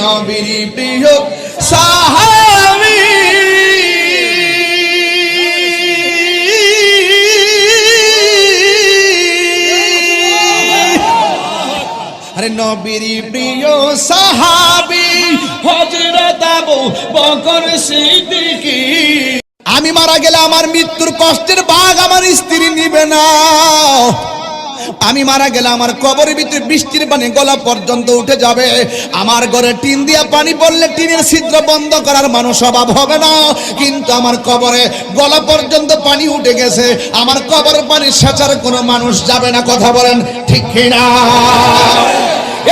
নবীর প্রিয় সাহাবি। আরে নবীর প্রিয় সাহাবি হজরত আবু বকর সিদ্দিকী। আমি মারা গেলে আমার মৃত্যুর কষ্টের ভাগ আমার স্ত্রী নিবে না। আমি মারা গেলে আমার কবরের ভিতরে বৃষ্টির পানি গলা পর্যন্ত উঠে যাবে। আমার ঘরে টিন দিয়া পানি পড়লে টিনের ছিদ্র বন্ধ করার মানুষ অভাব হবে না। কিন্তু আমার কবরে গলা পর্যন্ত পানি উঠে গেছে। আমার কবরের পানি সেচার কোনো মানুষ যাবে না, কথা বলেন ঠিক না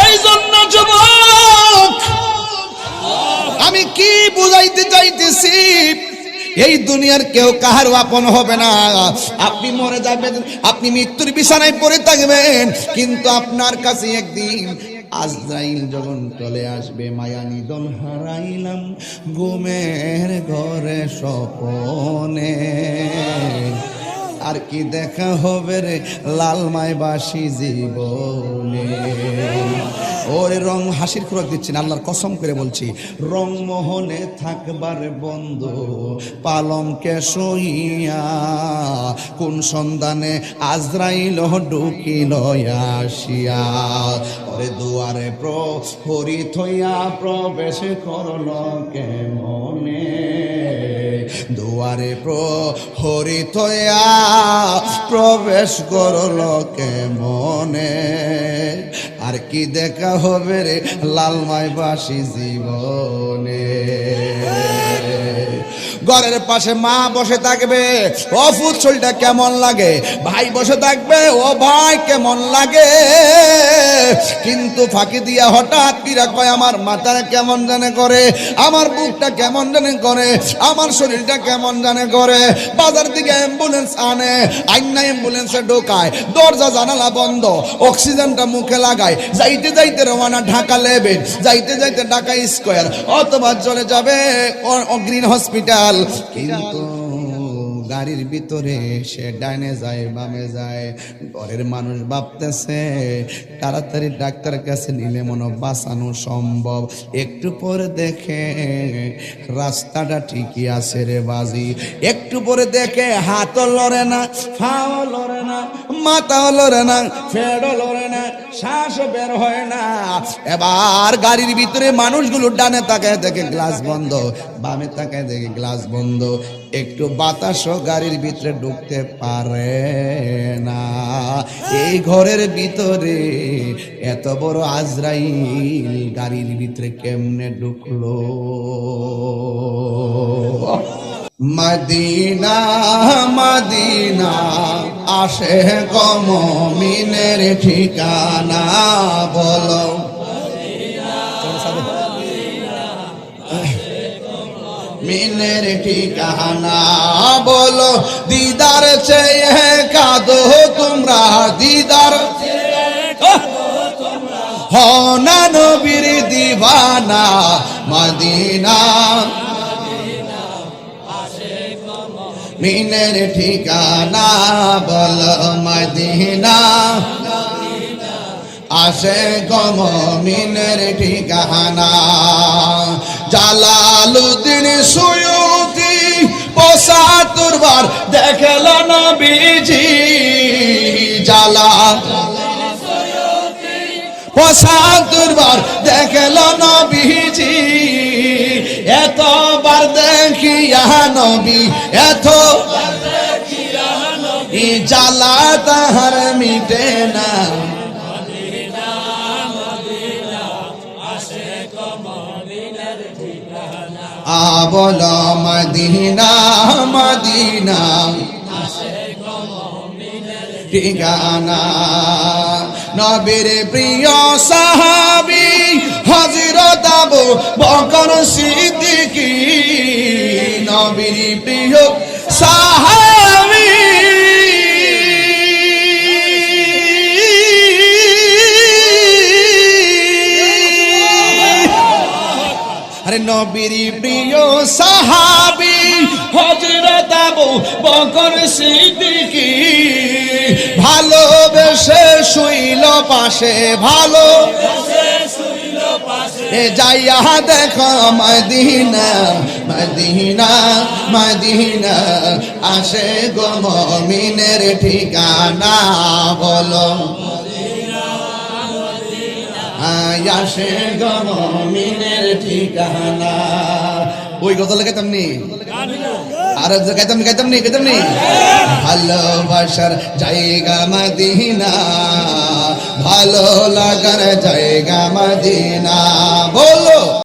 এই জন্য যুবক, আমি কি বুঝাইতে চাইতেছি? এই দুনিয়ার কেউ কাহার আপন হবে না। আপনি মরে যাবেন, আপনি মৃত্যুর বিছানায় পড়ে থাকবেন, কিন্তু আপনার কাছে একদিন আজরাইল যখন চলে আসবে, মায়া নিদন হারাইলাম ঘুমের ঘরে স্বপনে। আর কি দেখা হবে রে লালমায় বাসি জীবনে। ওরে রং হাসির খোরাক দিচ্ছেন, আল্লাহর কসম করে বলছি। রং মোহনে থাকবার বন্ধ পালমকে সইয়া কোন সন্ধানে আজরাইল ঢুকিল আসিয়া। ওরে দুয়ারে প্রহরি থইয়া প্রবেশ করল কে মনে দুয়ারে প্রহরি থইয়া প্রবেশ করল কেমনে? আর কি দেখা হবে রে লালমাই বাসি জীবনে? ঘরের পাশে মা বসে থাকবে। ও ফুচলটা কেমন লাগে? ভাই বসে থাকবে, ও ভাই কেমন লাগে? কিন্তু ফাঁকি দিয়া হঠাৎ কিরা কয়, আমার মাথাটা কেমন জানে করে? আমার বুকটা কেমন জানে করে? আমার শরীরটা কেমন জানে করে? বাজার থেকে অ্যাম্বুলেন্স আনে, আইনা অ্যাম্বুলেন্সে ঢোকায়, দরজা জানালা বন্ধ, অক্সিজেনটা মুখে লাগায়। যাইতে যাইতে রওনা ঢাকা লেবেন, যাইতে যাইতে ঢাকা স্কোয়ার। অথবা চলে যাবে গ্রিন হসপিটাল কিন্তু গাড়ির ভিতরে সে ডাইনে যায়, বামে যায়। ঘরের মানুষ ভাবতেছে, তাড়াতাড়ি ডাক্তার কাছে নিলে মনে বাঁচানো সম্ভব। একটু পরে দেখে রাস্তাটা ঠিকই আছে রে বাজি। একটু পরে দেখে হাতও লড়ে না, ফাও লড়ে না, মাথাও লড়ে না, ফেডও লড়ে না, শ্বাস বের হয় না। এবার গাড়ির ভিতরে মানুষগুলো ডানে তাকায় দেখে গ্লাস বন্ধ, বামে তাকায় দেখে গ্লাস বন্ধ। একটু বাতাসও গাড়ির ভিতরে ঢুকতে পারে না। এই ঘরের ভিতরে এত বড় আজরাইল গাড়ির ভিতরে কেমনে ঢুকলো? মদিনা মদিনা, আসে কম মিনের ঠিকানা, বলো। মিনের ঠিকানা বলো, দিদার চেয়ে কাঁদো তোমরা, দিদার হনা নবীর দিবানা, মদিনা। মিনের ঠিকানা বল, মদিনা। আসে গম মিনের ঠিকানা। জালালুদ্দিন পঁচাত্তরবার দেখল নবীজি জালা পঁচাত্তরবার দেখল নবীজি, এতবার দেখিয়া নবী এত ই জ্বালা তাহার মিটে না। আবল মদিনা মদিনা। ঠিকানা, নবীর প্রিয় সাহাবি হজরত আবু বকর সিদ্দিকী। নবীর প্রিয় সাহাবি। আরে নবীর প্রিয় সাহাবি আবু বকর সিদ্দিকী। ভালোবেসে শুইল পাশে, ভালো। যাইয়া দেখো মদিনা মদিনা মদিনা। আসে গো মমিনের ঠিকানা বলো। আসে গো মমিনের ঠিকানা। ওই গজল গাইতাম নি? আর গাইতাম গাইতাম নি গাইতাম নি। ভালোবাসার জায়গা মদিনা ভালো লাগার জায়গা মদিনা। বলো